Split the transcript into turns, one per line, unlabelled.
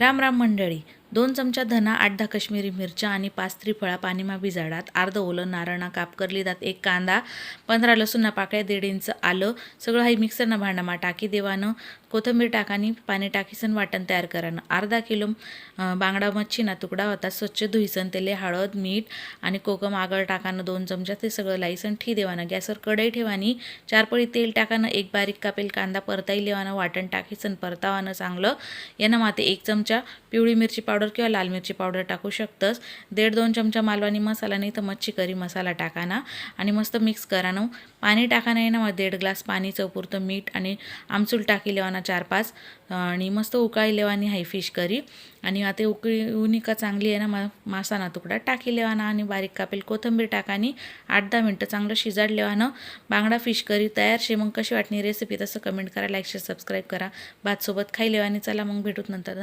राम राम मंडळी. दोन चमचा धना आठ दहा काश्मीरी मिरच्या आणि पाच त्रिफळा पाणीमा भिजाडात अर्ध ओलं नारळा कापकरली दात एक कांदा पंधरा लसूणना पाकळ्या दीड इंच आलं सगळं हे मिक्सरनं भांडामा टाकी देवानं कोथिंबीर टाकानी पाणी टाकीसन वाटण तयार करानं. अर्धा किलो बांगडा मच्छीना तुकडा होता स्वच्छ धुईसन त्याले हळद मीठ आणि कोकम आगळ टाकानं दोन चमचा ते सगळं लाईसन ठी देवानं. गॅसवर कढई ठेवानी चार पळी तेल टाकानं एक बारीक कापेल कांदा परताई लेवानं वाटण टाकीसन परतावानं चांगलं. यानं माते एक चमचा पिवळी मिरची पावडर किंवा लाल मिरची पावडर टाकू शकतस. दीड दोन चमचा मालवणी मसाला नाही तर मच्छी करी मसाला टाकाना आणि मस्त मिक्स करा ना हो. पाणी टाका नाही ना मग दीड ग्लास पाणी चौपुरतं मीठ आणि आमचूल टाकी लेवाना चार पाच आणि मस्त उकाळी लेवानी हाय फिश करी. आणि आता उकळी उनी का चांगली आहे ना मा मासाना तुकडा. टाकी लेवाना आणि बारीक कापेल कोथिंबीर टाकानी आठ दहा मिनटं चांगलं शिजाड लेवानं. बांगडा फिश करी तयार शे. मग कशी वाटणी रेसिपी तसं कमेंट करा लाईक शेअर सबस्क्राईब करा. भातसोबत खाई लेवानी. चला मग भेटूत नंतर.